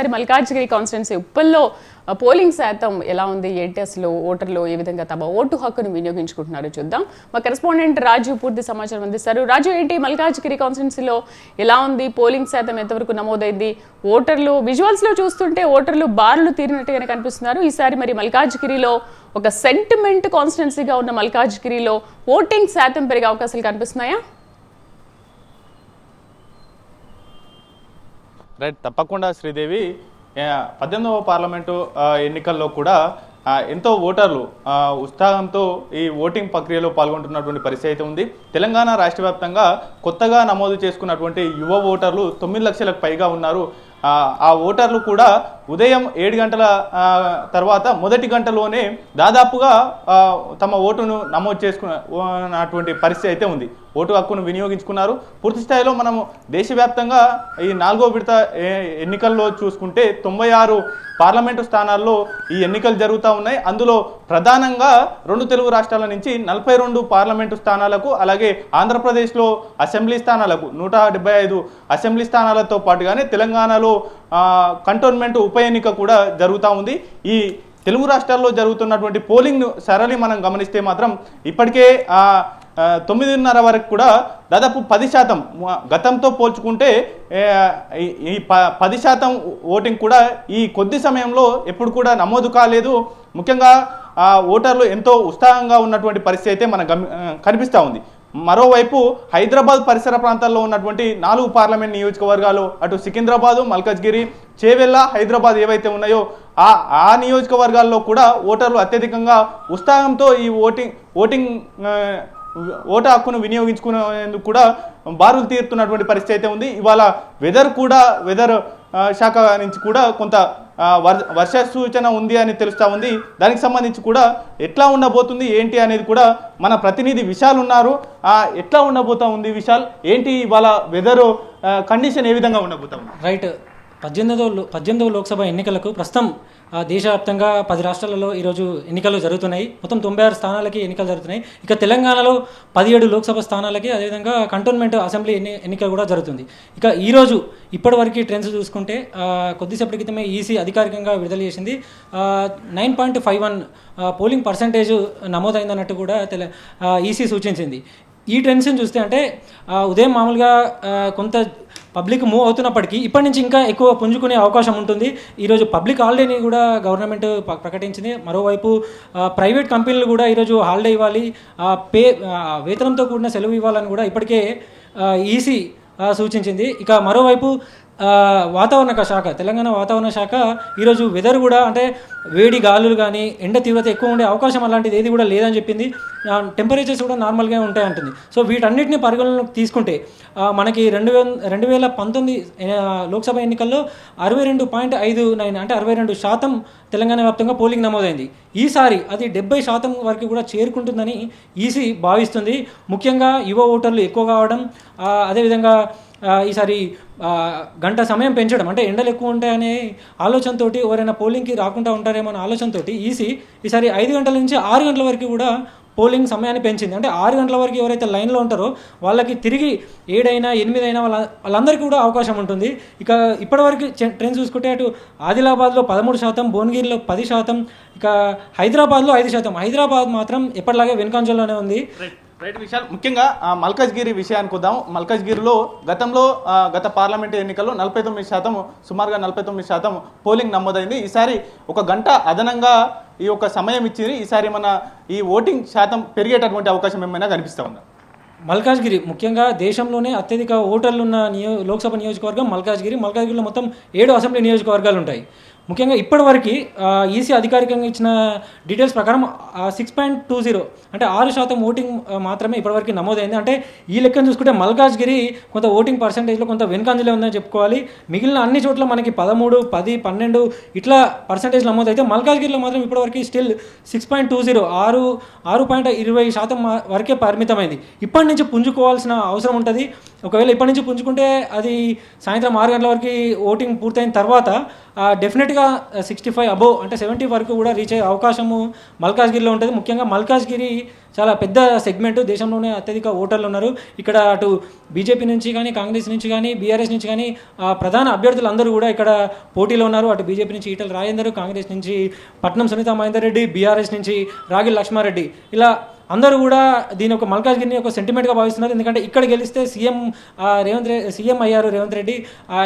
సరే Malkajgiri constituency ఉప్పల్లో polling శాతం ఎలా ఉంది? ఏంటి అసలు ఓటర్లు ఏ విధంగా తమ ఓటు హక్కును వినియోగించుకుంటున్నారో చూద్దాం. మా కరెస్పాండెంట్ రాజు పూర్తి సమాచారం అందిస్తారు. రాజు ఏంటి? మల్కాజ్గిరి కాన్స్టిట్యున్సీలో ఎలా ఉంది? పోలింగ్ శాతం ఎంతవరకు నమోదైంది? ఓటర్లు విజువల్స్లో చూస్తుంటే ఓటర్లు బార్లు తీరినట్టుగానే కనిపిస్తున్నారు. ఈసారి మరి మల్కాజ్గిరిలో ఒక సెంటిమెంట్ కాన్స్టిట్యున్సీగా ఉన్న మల్కాజ్గిరిలో ఓటింగ్ శాతం పెరిగే అవకాశాలు కనిపిస్తున్నాయా? రైట్ తప్పకుండా శ్రీదేవి. పద్దెనిమిదవ పార్లమెంటు ఎన్నికల్లో కూడా ఎంతో ఓటర్లు ఉత్సాహంతో ఈ ఓటింగ్ ప్రక్రియలో పాల్గొంటున్నటువంటి పరిస్థితి అయితే ఉంది. తెలంగాణ రాష్ట్ర వ్యాప్తంగా కొత్తగా నమోదు చేసుకున్నటువంటి యువ ఓటర్లు తొమ్మిది లక్షలకు పైగా ఉన్నారు. ఆ, ఓటర్లు కూడా ఉదయం ఏడు గంటల తర్వాత మొదటి గంటలోనే దాదాపుగా తమ ఓటును నమోదు చేసుకున్నటువంటి పరిస్థితి అయితే ఉంది. ఓటు హక్కును వినియోగించుకున్నారు. పూర్తి స్థాయిలో మనము దేశవ్యాప్తంగా ఈ నాలుగో విడత ఎన్నికల్లో చూసుకుంటే తొంభై ఆరు పార్లమెంటు స్థానాల్లో ఈ ఎన్నికలు జరుగుతూ ఉన్నాయి. అందులో ప్రధానంగా రెండు తెలుగు రాష్ట్రాల నుంచి నలభై రెండు పార్లమెంటు స్థానాలకు అలాగే ఆంధ్రప్రదేశ్లో అసెంబ్లీ స్థానాలకు నూట డెబ్బై ఐదు అసెంబ్లీ స్థానాలతో పాటుగానే తెలంగాణలో ఆ, కంటోన్మెంట్ ఉప ఎన్నిక కూడా జరుగుతూ ఉంది. ఈ తెలుగు రాష్ట్రాల్లో జరుగుతున్నటువంటి పోలింగ్ సరళి మనం గమనిస్తే మాత్రం ఇప్పటికే తొమ్మిదిన్నర వరకు కూడా దాదాపు పది శాతం గతంతో పోల్చుకుంటే ఈ- ప- పది శాతం ఓటింగ్ కూడా ఈ కొద్ది సమయంలో ఎప్పుడు కూడా నమోదు కాలేదు. ముఖ్యంగా ఆ, ఓటర్లు ఎంతో ఉత్సాహంగా ఉన్నటువంటి పరిస్థితి అయితే మనకు కనిపిస్తూ ఉంది. మరోవైపు హైదరాబాద్ పరిసర ప్రాంతాల్లో ఉన్నటువంటి నాలుగు పార్లమెంట్ నియోజకవర్గాలు అటు సికింద్రాబాదు మల్కజ్గిరి చేవెళ్ళ హైదరాబాద్ ఏవైతే ఉన్నాయో ఆ ఆ నియోజకవర్గాల్లో కూడా ఓటర్లు అత్యధికంగా ఉత్సాహంతో ఈ ఓటింగ్ ఓటింగ్ ఓటు హక్కును వినియోగించుకునేందుకు కూడా బారులు తీరుతున్నటువంటి పరిస్థితి అయితే ఉంది. ఇవాళ వెదర్ కూడా వెదర్ శాఖ నుంచి కూడా కొంత వర్ష సూచన ఉంది అని తెలుస్తూ ఉంది. దానికి సంబంధించి కూడా ఎట్లా ఉండబోతుంది ఏంటి అనేది కూడా మన ప్రతినిధి విశాల్ ఉన్నారు. ఎట్లా ఉండబోతా ఉంది విశాల్? ఏంటి ఇవాళ వెదర్ కండిషన్ ఏ విధంగా ఉండబోతా ఉంది? రైట్ పద్దెనిమిదో పద్దెనిమిదవ లోక్సభ ఎన్నికలకు ప్రస్తుతం దేశవ్యాప్తంగా పది రాష్ట్రాలలో ఈరోజు ఎన్నికలు జరుగుతున్నాయి. మొత్తం తొంభై ఆరు స్థానాలకి ఎన్నికలు జరుగుతున్నాయి. ఇక తెలంగాణలో పదిహేడు లోక్సభ స్థానాలకి అదేవిధంగా కంటోన్మెంట్ అసెంబ్లీ ఎన్ని ఎన్నికలు కూడా జరుగుతుంది. ఇక ఈరోజు ఇప్పటివరకు ట్రెండ్స్ చూసుకుంటే కొద్దిసేపటి క్రితమే ఈసీ అధికారికంగా విడుదల చేసింది. Nine point five one polling percentage నమోదైందన్నట్టు కూడా తెల ఈసీ సూచించింది. ఈ ట్రెండ్స్ని చూస్తే అంటే ఉదయం మామూలుగా కొంత పబ్లిక్ మూవ్ అవుతున్నప్పటికీ ఇప్పటి నుంచి ఇంకా ఎక్కువ పుంజుకునే అవకాశం ఉంటుంది. ఈరోజు పబ్లిక్ హాలిడేని కూడా గవర్నమెంట్ ప్రకటించింది. మరోవైపు ప్రైవేట్ కంపెనీలు కూడా ఈరోజు హాలిడే ఇవ్వాలి. పే వేతనంతో కూడిన సెలవు ఇవ్వాలని కూడా ఇప్పటికే ఈసీ సూచించింది. ఇక మరోవైపు వాతావరణ శాఖ తెలంగాణ వాతావరణ శాఖ ఈరోజు వెదర్ కూడా అంటే వేడి గాలులు కానీ ఎండ తీవ్రత ఎక్కువ ఉండే అవకాశం అలాంటిది ఏది కూడా లేదని చెప్పింది. టెంపరేచర్స్ కూడా నార్మల్గా ఉంటాయి అంటుంది. సో వీటన్నిటిని పరిగణలోకి తీసుకుంటే మనకి రెండు వేల రెండు వేల పంతొమ్మిది లోక్సభ ఎన్నికల్లో అరవై రెండు పాయింట్ ఐదు నైన్ అంటే అరవై రెండు శాతం తెలంగాణ వ్యాప్తంగా పోలింగ్ నమోదైంది. ఈసారి అది డెబ్బై శాతం వరకు కూడా చేరుకుంటుందని ఈసీ భావిస్తుంది. ముఖ్యంగా యువ ఓటర్లు ఎక్కువ కావడం అదేవిధంగా ఈసారి గంట సమయం పెంచడం. అంటే ఎండలు ఎక్కువ ఉంటాయనే ఆలోచనతో ఎవరైనా పోలింగ్కి రాకుండా ఉంటారేమో అనే ఆలోచనతో ఈసీ ఈసారి ఐదు గంటల నుంచి ఆరు గంటల వరకు కూడా పోలింగ్ సమయాన్ని పెంచింది. అంటే ఆరు గంటల వరకు ఎవరైతే లైన్లో ఉంటారో వాళ్ళకి తిరిగి ఏడైనా ఎనిమిదైనా వాళ్ళ వాళ్ళందరికీ కూడా అవకాశం ఉంటుంది. ఇక ఇప్పటివరకు చె- ట్రెండ్ చూసుకుంటే అటు ఆదిలాబాద్లో పదమూడు శాతం భువనగిరిలో పది శాతం ఇక హైదరాబాద్లో ఐదు శాతం. హైదరాబాద్ మాత్రం ఎప్పటిలాగే వెనుకంజలోనే ఉంది. రైట్ విశాల్ ముఖ్యంగా మల్కజ్గిరి విషయానికి వద్దాం మల్కజ్గిరిలో గతంలో గత పార్లమెంట్ ఎన్నికల్లో నలభై తొమ్మిది శాతం సుమారుగా నలభై తొమ్మిది శాతం పోలింగ్ నమోదైంది. ఈసారి ఒక గంట అదనంగా ఈ యొక్క సమయం ఇచ్చింది ఈసారి మన ఈ ఓటింగ్ శాతం పెరిగేటటువంటి అవకాశం ఏమైనా కనిపిస్తా ఉందా? మల్కాజ్గిరి ముఖ్యంగా దేశంలోనే అత్యధిక ఓటర్లు ఉన్న నియో లోక్సభ నియోజకవర్గం మల్కాజ్గిరి. మల్కాజ్గిరిలో మొత్తం ఏడు అసెంబ్లీ నియోజకవర్గాలు ఉంటాయి ముఖ్యంగా ఇప్పటివరకు ఈసీ అధికారికంగా ఇచ్చిన డీటెయిల్స్ ప్రకారం సిక్స్ పాయింట్ టూ జీరో అంటే ఆరు శాతం ఓటింగ్ మాత్రమే ఇప్పటివరకు నమోదైంది. అంటే ఈ లెక్కను చూసుకుంటే మల్కాజ్గిరి కొంత ఓటింగ్ పర్సంటేజ్లో కొంత వెనుకంజలే ఉందని చెప్పుకోవాలి. మిగిలిన అన్ని చోట్ల మనకి పదమూడు పది పన్నెండు ఇట్లా పర్సంటేజ్ నమోదైతే మల్కాజ్గిరిలో మాత్రం ఇప్పటివరకు still six point two zero ఆరు ఆరు పాయింట్ ఇరవై శాతం మా- వరకే పరిమితమైంది. ఇప్పటి నుంచి పుంజుకోవాల్సిన అవసరం ఉంటుంది. ఒకవేళ ఇప్పటి నుంచి పుంజుకుంటే అది సాయంత్రం ఆరు గంటల వరకు ఓటింగ్ పూర్తయిన తర్వాత డెఫినెట్గా సిక్స్టీ ఫైవ్ అబోవ్ అంటే సెవెంటీ వరకు కూడా రీచ్ అయ్యే అవకాశము మల్కాజ్గిరిలో ఉంటుంది. ముఖ్యంగా మల్కాజ్గిరి చాలా పెద్ద సెగ్మెంట్ దేశంలోనే అత్యధిక ఓటర్లు ఉన్నారు. ఇక్కడ అటు బీజేపీ నుంచి కానీ కాంగ్రెస్ నుంచి కానీ బీఆర్ఎస్ నుంచి కానీ ప్రధాన అభ్యర్థులు అందరూ కూడా ఇక్కడ పోటీలో ఉన్నారు. అటు బీజేపీ నుంచి ఈటల రాజేందర్ కాంగ్రెస్ నుంచి పట్నం సునీత మహేందర్ రెడ్డి బీఆర్ఎస్ నుంచి రాగిల్ లక్ష్మారెడ్డి. ఇలా అందరూ కూడా దీని ఒక మల్కాజ్గిరిని ఒక సెంటిమెంట్గా భావిస్తున్నారు. ఎందుకంటే ఇక్కడ గెలిస్తే సీఎం రేవంత్ రెడ్డి సీఎం అయ్యారు రేవంత్ రెడ్డి.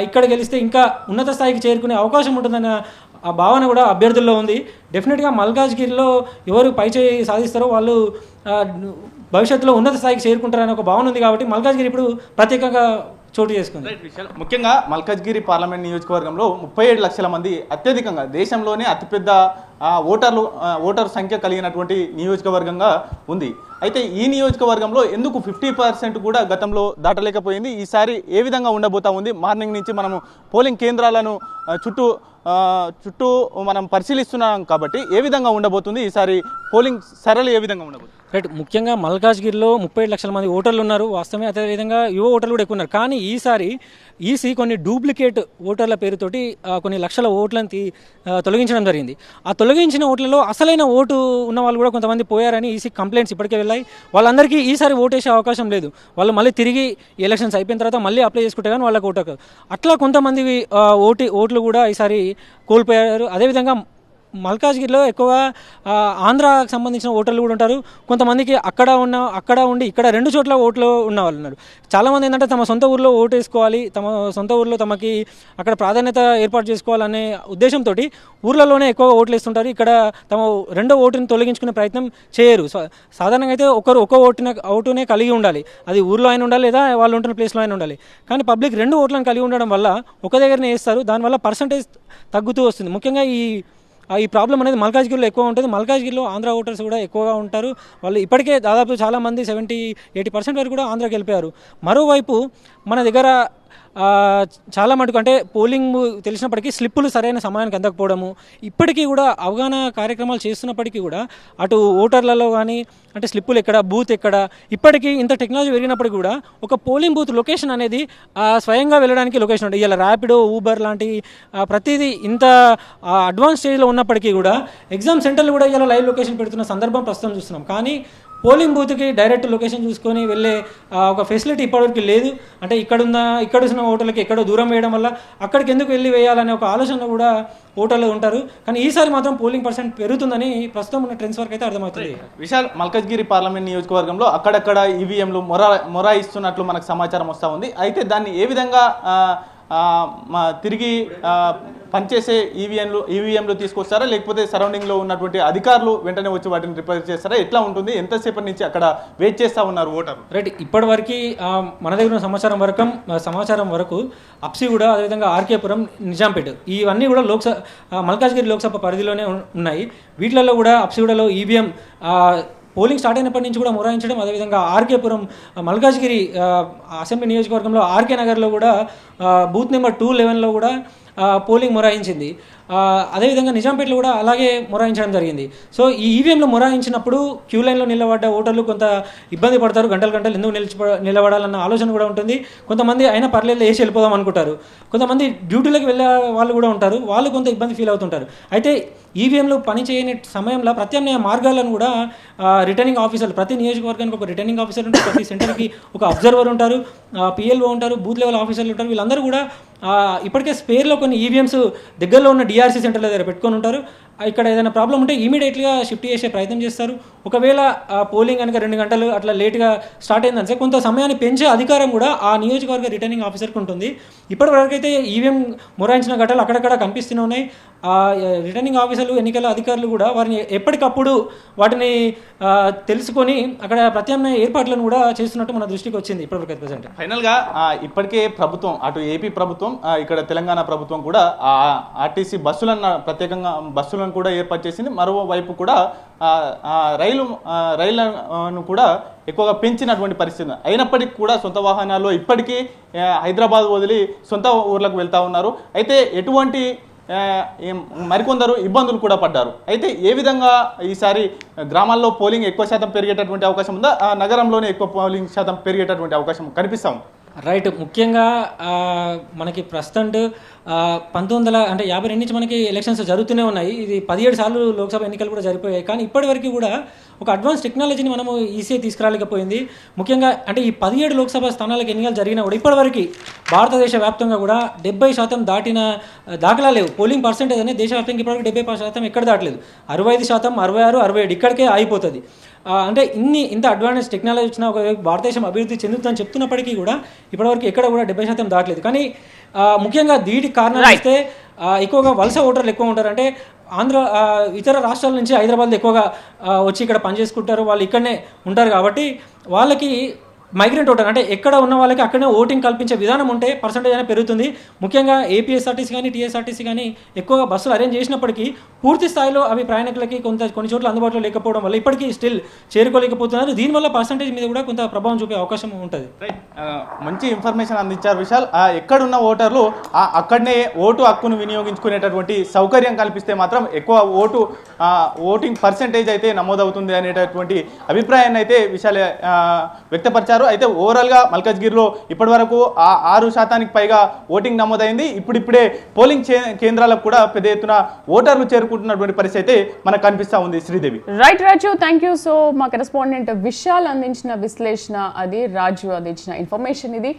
ఇక్కడ గెలిస్తే ఇంకా ఉన్నత స్థాయికి చేరుకునే అవకాశం ఉంటుందన్న ఆ భావన కూడా అభ్యర్థుల్లో ఉంది. డెఫినెట్గా మల్కాజ్గిరిలో ఎవరు పైచేయి సాధిస్తారో వాళ్ళు భవిష్యత్తులో ఉన్నత స్థాయికి చేరుకుంటారనే ఒక భావన ఉంది కాబట్టి మల్కాజ్గిరి ఇప్పుడు ప్రత్యేకంగా చోటు చేసుకుంది. ముఖ్యంగా మల్కాజ్గిరి పార్లమెంట్ నియోజకవర్గంలో ముప్పై ఏడు లక్షల మంది అత్యధికంగా దేశంలోనే అతిపెద్ద ఓటర్లు ఓటర్ సంఖ్య కలిగినటువంటి నియోజకవర్గంగా ఉంది. అయితే ఈ నియోజకవర్గంలో ఎందుకు ఫిఫ్టీ పర్సెంట్ కూడా గతంలో దాటలేకపోయింది? ఈసారి ఏ విధంగా ఉండబోతా ఉంది? మార్నింగ్ నుంచి మనము పోలింగ్ కేంద్రాలను చుట్టూ చుట్టూ మనం పరిశీలిస్తున్నాం కాబట్టి ఏ విధంగా ఉండబోతుంది? ఈసారి పోలింగ్ సరళి ఏ విధంగా ఉండబోతుంది? రైట్ ముఖ్యంగా మల్కాజ్గిరిలో ముప్పై ఏడు లక్షల మంది ఓటర్లు ఉన్నారు. వాస్తవమే అదేవిధంగా యువ ఓటర్లు కూడా ఎక్కువ ఉన్నారు. కానీ ఈసారి ఈసీ కొన్ని డూప్లికేట్ ఓటర్ల పేరుతోటి కొన్ని లక్షల ఓట్లను తొలగించడం జరిగింది. ఆ తొలగించిన ఓట్లలో అసలైన ఓటు ఉన్న వాళ్ళు కూడా కొంతమంది పోయారని ఈసీ కంప్లైంట్స్ ఇప్పటికే వెళ్ళాయి. వాళ్ళందరికీ ఈసారి ఓటేసే అవకాశం లేదు. వాళ్ళు మళ్ళీ తిరిగి ఎలక్షన్స్ అయిపోయిన తర్వాత మళ్ళీ అప్లై చేసుకుంటే కానీ వాళ్ళకి ఓటు అట్లా కొంతమంది ఓటు ఓట్లు కూడా ఈసారి కోల్పోయారు. అదేవిధంగా మల్కాజ్గిరిలో ఎక్కువ ఆంధ్రాకు ఆంధ్రాకి సంబంధించిన ఓటర్లు కూడా ఉంటారు. కొంతమందికి అక్కడ ఉన్న అక్కడ ఉండి ఇక్కడ రెండు చోట్ల ఓట్లు ఉన్న వాళ్ళు ఉన్నారు. చాలామంది ఏంటంటే తమ సొంత ఊర్లో ఓటు వేసుకోవాలి తమ సొంత ఊర్లో తమకి అక్కడ ప్రాధాన్యత ఏర్పాటు చేసుకోవాలనే ఉద్దేశంతో ఊర్లలోనే ఎక్కువ ఓట్లు వేస్తుంటారు. ఇక్కడ తమ రెండో ఓటుని తొలగించుకునే ప్రయత్నం చేయరు. సాధారణంగా అయితే ఒకరు ఒక ఓటున ఓటునే కలిగి ఉండాలి. అది ఊర్లో అయినా ఉండాలి లేదా వాళ్ళు ఉంటున్న ప్లేస్లో అయినా ఉండాలి. కానీ పబ్లిక్ రెండు ఓట్లను కలిగి ఉండడం వల్ల ఒక దగ్గరనే వేస్తారు. దానివల్ల పర్సంటేజ్ తగ్గుతూ వస్తుంది. ముఖ్యంగా ఈ ఈ ప్రాబ్లం అనేది మల్కాజ్గిరిలో ఎక్కువ ఉంటుంది. మల్కాజ్గిరిలో ఆంధ్ర ఓటర్స్ కూడా ఎక్కువగా ఉంటారు. వాళ్ళు ఇప్పటికే దాదాపు చాలామంది సెవెంటీ ఎయిటీ పర్సెంట్ వరకు కూడా ఆంధ్రాకి వెళ్ళిపోయారు. మరోవైపు మన దగ్గర చాలా మటుకు అంటే పోలింగ్ తెలిసినప్పటికీ స్లిప్పులు సరైన సమయానికి అందకపోవడము. ఇప్పటికీ కూడా అవగాహన కార్యక్రమాలు చేస్తున్నప్పటికీ కూడా అటు ఓటర్లలో కానీ అంటే స్లిప్పులు ఎక్కడ బూత్ ఎక్కడ ఇప్పటికీ ఇంత టెక్నాలజీ పెరిగినప్పటికీ కూడా ఒక పోలింగ్ బూత్ లొకేషన్ అనేది స్వయంగా వెళ్ళడానికి లొకేషన్ ఉంటుంది ఇలా ర్యాపిడో ఊబర్ లాంటి ప్రతిదీ ఇంత అడ్వాన్స్ స్టేజ్లో ఉన్నప్పటికీ కూడా ఎగ్జామ్ సెంటర్లు కూడా ఇలా లైవ్ లొకేషన్ పెడుతున్న సందర్భం ప్రస్తుతం చూస్తున్నాం. కానీ పోలింగ్ బూత్కి డైరెక్ట్ లొకేషన్ చూసుకొని వెళ్ళే ఒక ఫెసిలిటీ ఇప్పటివరకు లేదు. అంటే ఇక్కడున్న ఇక్కడ ఉన్న ఓటర్లకి ఎక్కడో దూరం వేయడం వల్ల అక్కడికి ఎందుకు వెళ్ళి వేయాలనే ఒక ఆలోచన కూడా ఓటర్లు ఉంటారు. కానీ ఈసారి మాత్రం పోలింగ్ పర్సెంట్ పెరుగుతుందని ప్రస్తుతం ఉన్న ట్రెండ్స్ వరకు అయితే అర్థమవుతుంది. విశాల్ మల్కజ్గిరి పార్లమెంట్ నియోజకవర్గంలో అక్కడక్కడ ఈవీఎంలు మొరా మొరాయిస్తున్నట్లు మనకు సమాచారం వస్తూ ఉంది. అయితే దాన్ని ఏ విధంగా తిరిగి పనిచేసే ఈవీఎంలు ఈవీఎంలు తీసుకొస్తారా? లేకపోతే సరౌండింగ్లో ఉన్నటువంటి అధికారులు వెంటనే వచ్చి వాటిని రిపేర్ చేస్తారా? ఎట్లా ఉంటుంది? ఎంతసేపటి నుంచి అక్కడ వెయిట్ చేస్తూ ఉన్నారు ఓటర్లు? రైట్ ఇప్పటివరకు మన దగ్గర ఉన్న సమాచారం వరకు సమాచారం వరకు అప్సిగూడ అదేవిధంగా ఆర్కేపురం నిజాంపేట ఇవన్నీ కూడా లోక్సభ మల్కాజ్గిరి లోక్సభ పరిధిలోనే ఉన్నాయి. వీటిలలో కూడా అప్సిగూడలో ఈవీఎం పోలింగ్ స్టార్ట్ అయినప్పటి నుంచి కూడా మొరాయించడం అదేవిధంగా ఆర్కేపురం మల్కాజ్గిరి అసెంబ్లీ నియోజకవర్గంలో ఆర్కే నగర్లో కూడా బూత్ నెంబర్ టూ లెవెన్లో కూడా పోలింగ్ మొరాయించింది. అదేవిధంగా నిజాంపేటలో కూడా అలాగే మొరాయించడం జరిగింది. సో ఈ ఈవీఎంలో మొరాయించినప్పుడు క్యూ లైన్లో నిలబడ్డ ఓటర్లు కొంత ఇబ్బంది పడతారు గంటలు గంటలు ఎందుకు నిలిచి నిలబడాలన్న ఆలోచన కూడా ఉంటుంది. కొంతమంది అయినా పర్లేదు వేసి వెళ్ళిపోదాం అనుకుంటారు. కొంతమంది డ్యూటీలకు వెళ్ళే వాళ్ళు కూడా ఉంటారు వాళ్ళు కొంత ఇబ్బంది ఫీల్ అవుతుంటారు. అయితే ఈవీఎంలు పని చేయని సమయంలో ప్రత్యామ్నాయ మార్గాలను కూడా రిటర్నింగ్ ఆఫీసర్లు ప్రతి నియోజకవర్గానికి ఒక రిటర్నింగ్ ఆఫీసర్ ఉంటారు ప్రతి సెంటర్కి ఒక అబ్జర్వర్ ఉంటారు పిఎల్ఓ ఉంటారు బూత్ లెవెల్ ఆఫీసర్లు ఉంటారు వీళ్ళందరూ కూడా ఇప్పటికే స్పేర్లో కొన్ని ఈవీఎంస్ దగ్గరలో ఉన్న డిఆర్సీ సెంటర్ల దగ్గర పెట్టుకొని ఉంటారు. ఇక్కడ ఏదైనా ప్రాబ్లం ఉంటే ఇమీడియట్గా షిఫ్ట్ చేసే ప్రయత్నం చేస్తారు. ఒకవేళ ఆ పోలింగ్ కనుక రెండు గంటలు అట్లా లేట్గా స్టార్ట్ అయిందంటే కొంత సమయాన్ని పెంచే అధికారం కూడా ఆ నియోజకవర్గ రిటర్నింగ్ ఆఫీసర్కి ఉంటుంది. ఇప్పటి వరకు అయితే ఈవీఎం మొరాయించిన ఘటనలు అక్కడక్కడ కనిపిస్తూనే ఉన్నాయి. ఆ రిటర్నింగ్ ఆఫీసర్లు ఎన్నికల అధికారులు కూడా వారిని ఎప్పటికప్పుడు వాటిని తెలుసుకొని అక్కడ ప్రత్యామ్నాయ ఏర్పాట్లను కూడా చేస్తున్నట్టు మన దృష్టికి వచ్చింది ఇప్పటివరకు ప్రజెంట్. ఫైనల్గా ఇప్పటికే ప్రభుత్వం అటు ఏపీ ప్రభుత్వం ఇక్కడ తెలంగాణ ప్రభుత్వం కూడా ఆర్టీసీ బస్సులను ప్రత్యేకంగా బస్సులను కూడా ఏర్పాటు చేసింది. మరోవైపు కూడా రైలు రైళ్ళను కూడా ఎక్కువగా పెంచినటువంటి పరిస్థితి అయినప్పటికీ కూడా సొంత వాహనాల్లో ఇప్పటికీ హైదరాబాద్ వదిలి సొంత ఊర్లకు వెళ్తా ఉన్నారు. అయితే ఎటువంటి మరికొందరు ఇబ్బందులు కూడా పడ్డారు. అయితే ఏ విధంగా ఈసారి గ్రామాల్లో పోలింగ్ ఎక్కువ శాతం పెరిగేటటువంటి అవకాశం ఉందా? ఆ నగరంలోనే ఎక్కువ పోలింగ్ శాతం పెరిగేటటువంటి అవకాశం కనిపిస్తాం ఉంది. రైట్. ముఖ్యంగా మనకి ప్రస్తుతం పంతొమ్మిది వందల అంటే యాభై రెండు నుంచి మనకి ఎలక్షన్స్ జరుగుతూనే ఉన్నాయి. ఇది పదిహేడు సార్లు లోక్సభ ఎన్నికలు కూడా జరిపోయాయి. కానీ ఇప్పటివరకు కూడా ఒక అడ్వాన్స్ టెక్నాలజీని మనము ఈసీఐ తీసుకురాలేకపోయింది. ముఖ్యంగా అంటే ఈ పదిహేడు లోక్సభ స్థానాలకు ఎన్నికలు జరిగినా కూడా ఇప్పటివరకు భారతదేశ వ్యాప్తంగా కూడా డెబ్బై శాతం దాటిన దాఖలా లేవు. పోలింగ్ పర్సెంటేజ్ అనేది దేశవ్యాప్తంగా ఇప్పటివరకు డెబ్బై శాతం ఎక్కడ దాటలేదు. అరవై ఐదు శాతం అరవై ఆరు అరవై ఏడు ఇక్కడికే ఆగిపోతుంది. అంటే ఇన్ని ఇంత అడ్వాన్స్ టెక్నాలజీ వచ్చిన ఒక భారతదేశం అభివృద్ధి చెందుతుందని చెప్తున్నప్పటికీ కూడా ఇప్పటివరకు ఎక్కడ కూడా డెబ్బై శాతం దాటలేదు. కానీ ముఖ్యంగా దీటికి కారణం ఇస్తే ఎక్కువగా వలస ఓటర్లు ఎక్కువ ఉంటారు. అంటే ఆంధ్ర ఇతర రాష్ట్రాల నుంచి హైదరాబాద్ ఎక్కువగా వచ్చి ఇక్కడ పనిచేసుకుంటారు వాళ్ళు ఇక్కడనే ఉంటారు కాబట్టి వాళ్ళకి మైగ్రెంట్ ఓటర్ అంటే ఎక్కడ ఉన్న వాళ్ళకి అక్కడనే ఓటింగ్ కల్పించే విధానం ఉంటే పర్సంటేజ్ అనేది పెరుగుతుంది. ముఖ్యంగా ఏపీఎస్ఆర్టీసీ కానీ టీఎస్ఆర్టీసీ కానీ ఎక్కువగా బస్సులు అరేంజ్ చేసినప్పటికీ పూర్తి స్థాయిలో అవి ప్రయాణికులకి కొంత కొన్ని చోట్ల అందుబాటులో లేకపోవడం వల్ల ఇప్పటికీ స్టిల్ చేరుకోలేకపోతున్నారు. దీనివల్ల పర్సంటేజ్ మీద కూడా కొంత ప్రభావం చూపే అవకాశం ఉంటుంది. మంచి ఇన్ఫర్మేషన్ అందించారు విశాల్. ఆ, ఎక్కడున్న ఓటర్లు అక్కడనే ఓటు హక్కును వినియోగించుకునేటటువంటి సౌకర్యం కల్పిస్తే మాత్రం ఎక్కువ ఓటు ఓటింగ్ పర్సెంటేజ్ అయితే నమోదవుతుంది అనేటటువంటి అభిప్రాయాన్ని అయితే విశాల్ వ్యక్తపరిచారు. చేశారు అయితే ఓవరాల్గా మల్కజ్గిరిలో ఇప్పటివరకు ఆ ఆరు శాతానికి పైగా ఓటింగ్ నమోదైంది. ఇప్పుడిప్పుడే పోలింగ్ చే- కేంద్రాలకు కూడా పెద్ద ఎత్తున ఓటర్లు చేరుకుంటున్నటువంటి పరిస్థితి అయితే మనకు కనిపిస్తూ ఉంది Sridevi. Right Raju thank you so మా కరెస్పాండెంట్ విశాల్ అందించిన విశ్లేషణ అది రాజు అందించిన ఇన్ఫర్మేషన్ ఇది.